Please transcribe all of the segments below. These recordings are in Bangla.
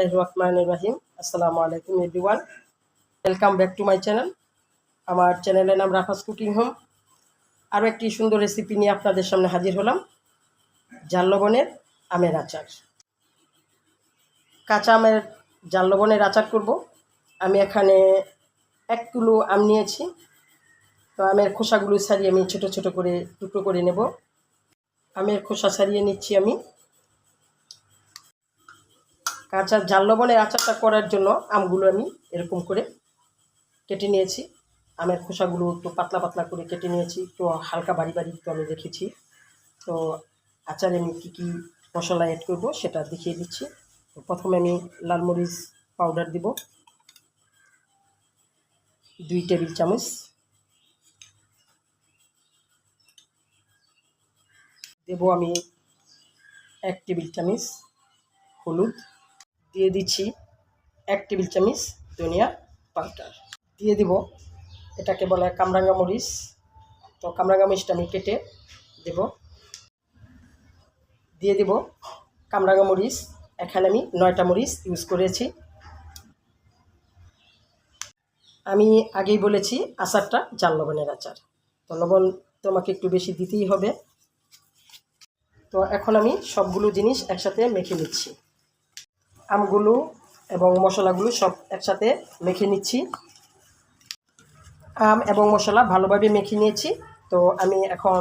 বিসমিল্লাহ রহমান রাহিম। আসসালামু আলাইকুম everyone welcome back to my channel আমার চ্যানেলের নাম রাফাস কুকিং হোম। আরও একটি সুন্দর রেসিপি নিয়ে আপনাদের সামনে হাজির হলাম। জাল লবণের আমের আচার। কাঁচা আমের জাল লবণের আচার করব। আমি এখানে এক কিলো আম নিয়েছি। তো আমের খোসাগুলো ছাড়িয়ে আমি ছোট ছোট করে টুকরো করে নেব। আমের খোসা ছাড়িয়ে নিচ্ছি আমি। কাঁচা জাল লবণের আচারটা করার জন্য আমগুলো আমি এরকম করে কেটে নিয়েছি। আমের খোসাগুলো একটু পাতলা পাতলা করে কেটে নিয়েছি, একটু হালকা বাড়ি বাড়ি একটু আমি রেখেছি। তো আচারে আমি কী কী মশলা অ্যাড করব সেটা দেখিয়ে দিচ্ছি। তো প্রথমে আমি লাল মরিচ পাউডার দিব, দুই টেবিল চামচ। দেব আমি এক টেবিল চামচ হলুদ। দিয়ে দিচ্ছি এক টেবিল চামচ ধনিয়া পাউডার। দিয়ে দিব এটাকে বলে কামরাঙ্গা মরিচ। তো কামরাঙ্গা মরিচটা আমি কেটে দেব। দিয়ে দিব কামরাঙ্গা মরিচ। এখানে আমি নয়টা মরিচ ইউজ করেছি। আমি আগেই বলেছি আচারটা জাল লবণের আচার। তো লবণ তোমাকে একটু বেশি দিতেই হবে। তো এখন আমি সবগুলো জিনিস একসাথে মেখে নিচ্ছি। আমগুলো এবং মশলাগুলো সব একসাথে মেখে নিচ্ছি। আম এবং মশলা ভালোভাবে মেখে নিয়েছি। তো আমি এখন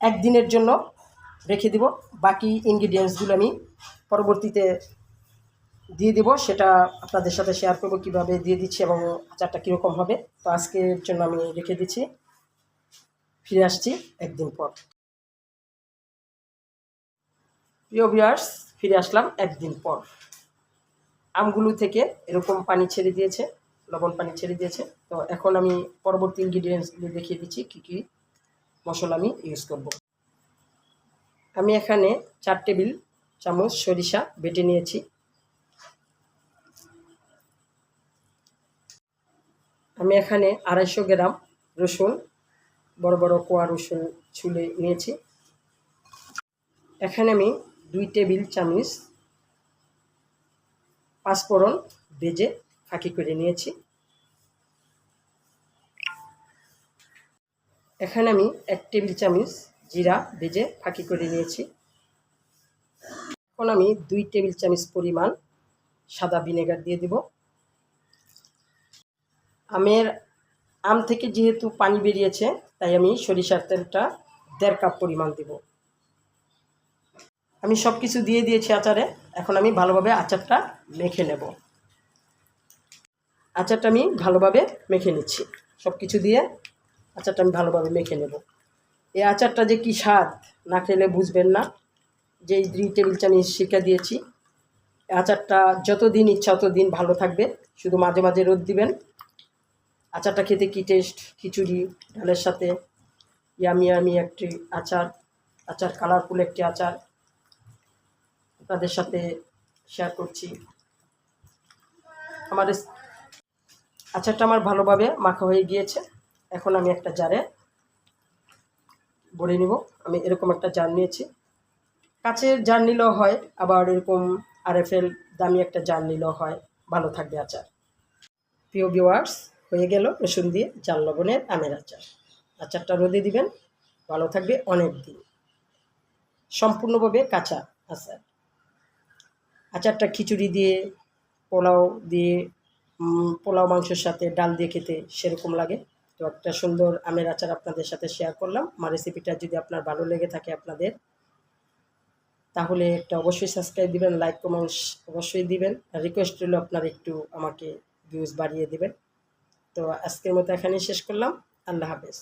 একদিনের জন্য রেখে দিব। বাকি ইনগ্রিডিয়েন্টসগুলো আমি পরবর্তীতে দিয়ে দিব। সেটা আপনাদের সাথে শেয়ার করব কীভাবে দিয়ে দিচ্ছি এবং আচারটা কীরকম হবে। তো আজকের জন্য আমি রেখে দিচ্ছি। ফিরে আসছি একদিন পর। প্রিয় ভিউয়ার্স ফিরে আসলাম একদিন পর। আমগুলো থেকে এরকম পানি ছেড়ে দিয়েছে, লবণ পানি ছেড়ে দিয়েছে। তো এখন আমি পরবর্তী ইনগ্রিডিয়েন্টসগুলো দেখিয়ে দিচ্ছি, কী কী মশলা আমি ইউজ করব। আমি এখানে চার টেবিল চামচ সরিষা বেটে নিয়েছি। আমি এখানে আড়াইশো গ্রাম রসুন, বড় বড় কোয়া রসুন ছুলে নিয়েছি। এখানে আমি দুই টেবিল চামচ পাঁচফোড়ন ভেজে ফাঁকি করে নিয়েছি। এখানে আমি এক টেবিল চামচ জিরা ভেজে ফাঁকি করে নিয়েছি। এখন আমি দুই টেবিল চামচ পরিমাণ সাদা ভিনেগার দিয়ে দিব। আমের আম থেকে যেহেতু পানি বেরিয়েছে, তাই আমি সরিষার তেলটা দেড় কাপ পরিমাণ দেব। আমি সব কিছু দিয়ে দিয়েছি আচারে। এখন আমি ভালোভাবে আচারটা মেখে নেব। আচারটা আমি ভালোভাবে মেখে নিচ্ছি। সব কিছু দিয়ে আচারটা আমি ভালোভাবে মেখে নেব। এই আচারটা যে কি স্বাদ, না খেলে বুঝবেন না। যে দুই টেবিল চামচ শিকা দিয়েছি। আচারটা যতদিন ইচ্ছা ততদিন ভালো থাকবে। শুধু মাঝে মাঝে রোদ দিবেন। আচারটা খেতে কী টেস্ট খিচুড়ি, ডালের সাথে। ইয়ামি ইয়ামি একটি আচার। আচার কালারফুল একটি আচার। আপনাদের সাথে শেয়ার করছি। আমার আচারটা আমার ভালোভাবে মাখা হয়ে গিয়েছে। এখন আমি একটা জারে ভরে নিব। আমি এরকম একটা জার নিয়েছি। কাছের জার নিলেও হয়, আবার এরকম আরএফএল দামি একটা জার নিলেও হয়। ভালো থাকবে আচার। প্রিয় ভিওয়ার্স হয়ে গেল রসুন দিয়ে জাল লবণের আমের আচার। আচারটা রোদে দিবেন। ভালো থাকবে অনেক দিন সম্পূর্ণভাবে কাঁচা আচার। আচারটা খিচুড়ি দিয়ে, পোলাও দিয়ে পোলাও মাংসের সাথে ডাল দিয়ে খেতে সেরকম লাগে। তো একটা সুন্দর আমের আচার আপনাদের সাথে শেয়ার করলাম। আমার রেসিপিটা যদি আপনার ভালো লেগে থাকে আপনাদের, তাহলে একটা অবশ্যই সাবস্ক্রাইব দিবেন লাইক কমেন্টস অবশ্যই দিবেন। রিকোয়েস্ট রইল আপনার একটু আমাকে ভিউজ বাড়িয়ে দিবেন। তো আজকের মতো এখানেই শেষ করলাম। আল্লাহ হাফেজ।